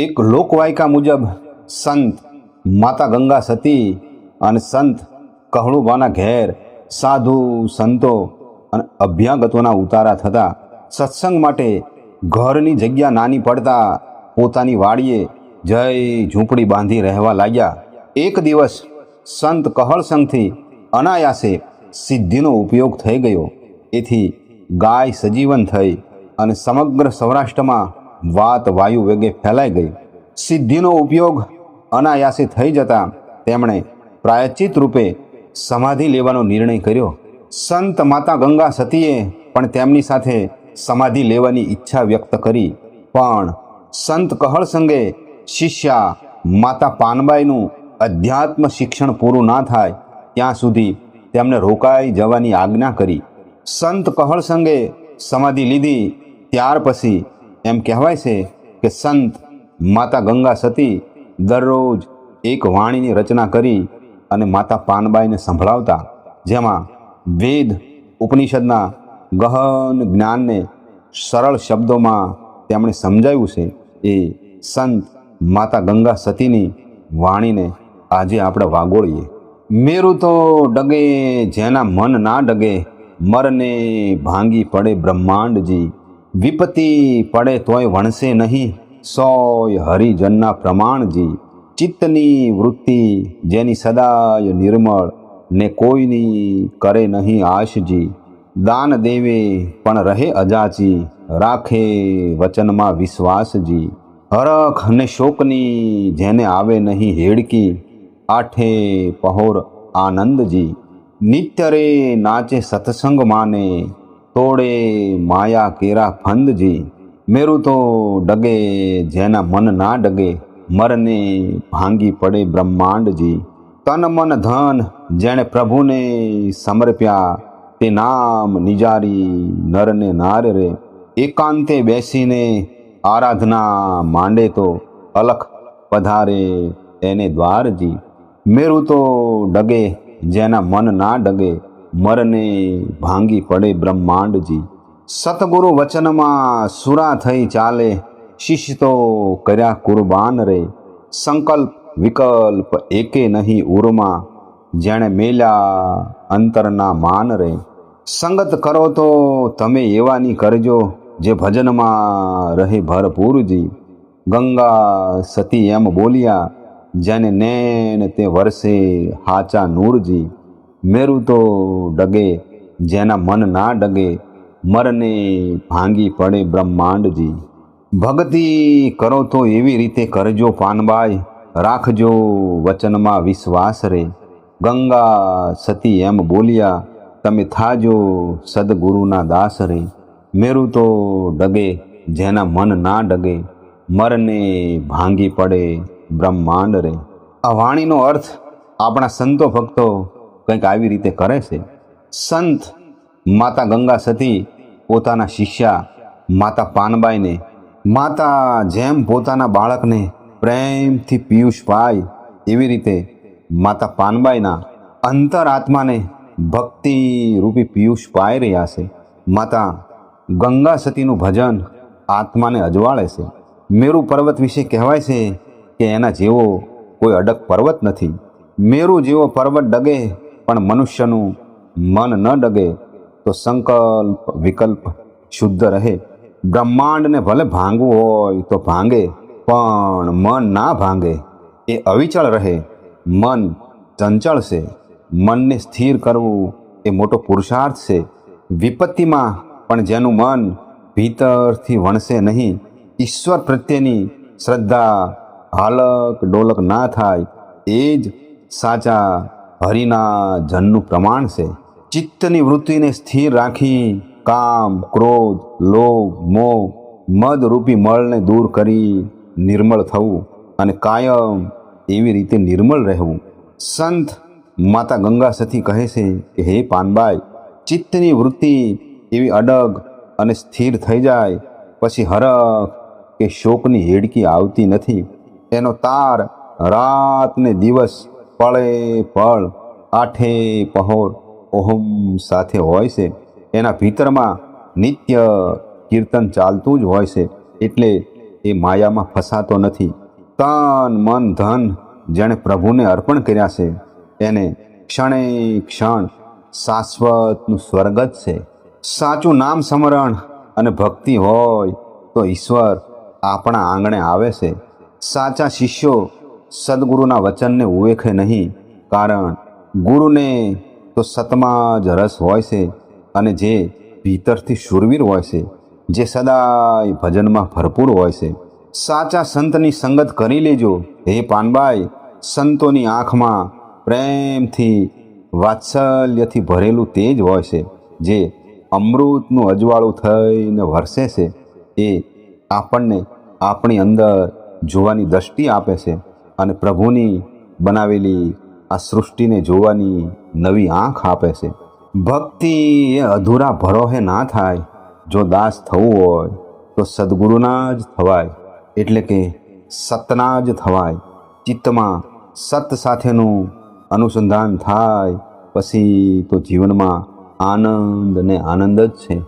એક લોકવાયકા મુજબ સંત માતા ગંગા સતી અને સંત કહળુબાના ઘેર સાધુ સંતો અને અભ્યાગતોના ઉતારા થતા સત્સંગ માટે ઘરની જગ્યા નાની પડતા પોતાની વાડીએ જય ઝૂંપડી બાંધી રહેવા લાગ્યા. એક દિવસ સંત કહળસંગથી અનાયાસે સિદ્ધિનો ઉપયોગ થઈ ગયો. એથી ગાય સજીવન થઈ અને સમગ્ર સૌરાષ્ટ્રમાં વાત વાયુ વેગે ફેલાઈ ગઈ. સિદ્ધિનો ઉપયોગ અનાયાસે થઈ જતા તેમણે પ્રાયશ્ચિત રૂપે સમાધિ લેવાનો નિર્ણય કર્યો. સંત માતા ગંગા સતીએ પણ તેમની સાથે સમાધિ લેવાની ઈચ્છા વ્યક્ત કરી. પણ સંત કહળ સંગે શિષ્યા માતા પાનબાઈનું અધ્યાત્મ શિક્ષણ પૂરું ના થાય, ત્યાં સુધી તેમને રોકાઈ જવાની આજ્ઞા કરી. સંત કહળ સંગે સમાધિ લીધી, ત્યાર પછી એમ કહેવાય છે કે સંત માતા ગંગા સતી દરરોજ એક વાણીની રચના કરી અને માતા પાનબાઈને સંભળાવતા, જેમાં વેદ ઉપનિષદના ગહન જ્ઞાનને સરળ શબ્દોમાં તેમણે સમજાવ્યું છે એ સંત માતા ગંગા સતીની વાણીને આજે આપણે વાગોળીએ. મેરું તો ડગે, જેના મન ના ડગે, મરને ભાંગી પડે બ્રહ્માંડજી વિપત્તિ પડે તોય વણશે નહીં. સોય હરિજનના પ્રમાણજી ચિત્તની વૃત્તિ જેની સદાય નિર્મળ ને કોઈની કરે નહીં આશજી દાન દેવે પણ રહે અજાચી રાખે વચનમાં વિશ્વાસજી હરખ અને શોકની જેને આવે નહીં હેડકી. આઠે પહોર આનંદજી નિત્ય રે નાચે સત્સંગ માને. તોડે માયા કેરા ફંદજી. મેરું તો ડગે, જેના મન ના ડગે. મરને ભાંગી પડે બ્રહ્માંડજી. તન મન ધન, જેણે પ્રભુને સમર્પ્યા, તે નામ નિજારી નરને નાર રે. એકાંતે બેસીને આરાધના માંડે તો અલખ પધારે એને દ્વારજી. મેરું તો ડગે, જેના મન ના ડગે. મરને ભાંગી પડે બ્રહ્માંડજી. સતગુરુ વચનમાં સુરા થઈ ચાલે શિષ્ય તો કર્યા કુરબાન રે. સંકલ્પ વિકલ્પ એકે નહીં ઉરમાં, જેણે મેલ્યા અંતરના માન રે. સંગત કરો તો તમે એવાની કરજો, જે ભજનમાં રહે ભરપૂરજી ગંગા સતી એમ બોલ્યા, જેને નેણ તે વર્ષે હાચા નૂરજી મેરું તો ડગે, જેના મન ના ડગે, મરને ભાંગી પડે બ્રહ્માંડજી. ભક્તિ કરો તો એવી રીતે કરજો પાનબાઈ રાખજો વચનમાં વિશ્વાસ રે. ગંગા સતી એમ બોલ્યા, તમે થાજો સદગુરુના દાસ રે. મેરું તો ડગે, જેના મન ના ડગે, મરને ભાંગી પડે બ્રહ્માંડ રે. આ વાણીનો અર્થ આપણા સંતો ભક્તો કંઈક આવી રીતે કરે છે? સંત માતા ગંગા સતી પોતાના શિષ્યા માતા પાનબાઈને, માતા જેમ પોતાના બાળકને પ્રેમથી પિયુષ પાય, એવી રીતે માતા પાનબાઈના અંતરાત્માને ભક્તિ રૂપી પિયુષ પાઈ રહ્યા છે. માતા ગંગા સતીનું ભજન આત્માને અજવાળે છે. મેરુ પર્વત વિશે કહેવાય છે કે એના જેવો કોઈ અડગ પર્વત નથી. મેરુ જેવો પર્વત ડગે પણ મનુષ્યનું મન ન ડગે તો સંકલ્પ, વિકલ્પ શુદ્ધ રહે. બ્રહ્માંડને ભલે ભાંગવું હોય તો ભાંગે, પણ મન ના ભાંગે. એ અવિચળ રહે. મન ચંચળ છે મનને સ્થિર કરવું એ મોટો પુરુષાર્થ છે. વિપત્તિમાં પણ જેનું મન ભીતરથી વણશે નહીં, ઈશ્વર પ્રત્યેની શ્રદ્ધા, હાલક ડોલક ના થાય, એ જ સાચા હરિના જનનું પ્રમાણ છે. ચિત્તની વૃત્તિને સ્થિર રાખી કામ, ક્રોધ, લોભ, મોહ, મદ રૂપી મળને દૂર કરી નિર્મળ થવું અને કાયમ એવી રીતે નિર્મળ રહેવું. સંત માતા ગંગા સતી કહે છે કે, હે પાનબાઈ, ચિત્તની વૃત્તિ એવી અડગ અને સ્થિર થઈ જાય, પછી હરખ કે શોકની હેડકી આવતી નથી. એનો તાર રાત ને દિવસ પળે પળ, આઠે પહોર ઓહમ સાથે હોય છે. એના ભીતરમાં નિત્ય કીર્તન ચાલતું જ હોય છે. એટલે એ માયામાં ફસાતો નથી. તન, મન, ધન જેણે પ્રભુને અર્પણ કર્યા છે, એને ક્ષણે ક્ષણ શાશ્વતનું સ્વર્ગ જ છે. સાચું નામ સ્મરણ અને ભક્તિ હોય તો ઈશ્વર આપણા આંગણે આવે છે. સાચા શિષ્યો સદગુરુના વચનને ઉવેખે નહીં, કારણ ગુરુને તો સતમાં જ રસ હોય છે અને જે ભીતરથી શુરવીર હોય છે, જે સદાય ભજનમાં ભરપૂર હોય છે. સાચા સંતની સંગત કરી લેજો. હે પાનબાઈ, સંતોની આંખમાં પ્રેમથી, વાત્સલ્યથી ભરેલું તેજ હોય છે, જે અમૃતનું અજવાળું થઈને વરસે છે. એ આપણને આપણી અંદર જોવાની દ્રષ્ટિ આપે છે. અને પ્રભુની બનાવેલી આ સૃષ્ટિને જોવાની નવી આંખ આપે છે. ભક્તિ એ અધૂરા ભરોહે ના થાય. જો દાસ થવું હોય, તો સદગુરુના જ થવાય. એટલે કે સતના જ થવાય. ચિત્તમાં સત સાથેનું અનુસંધાન થાય, પછી તો જીવનમાં આનંદ ને આનંદ જ છે.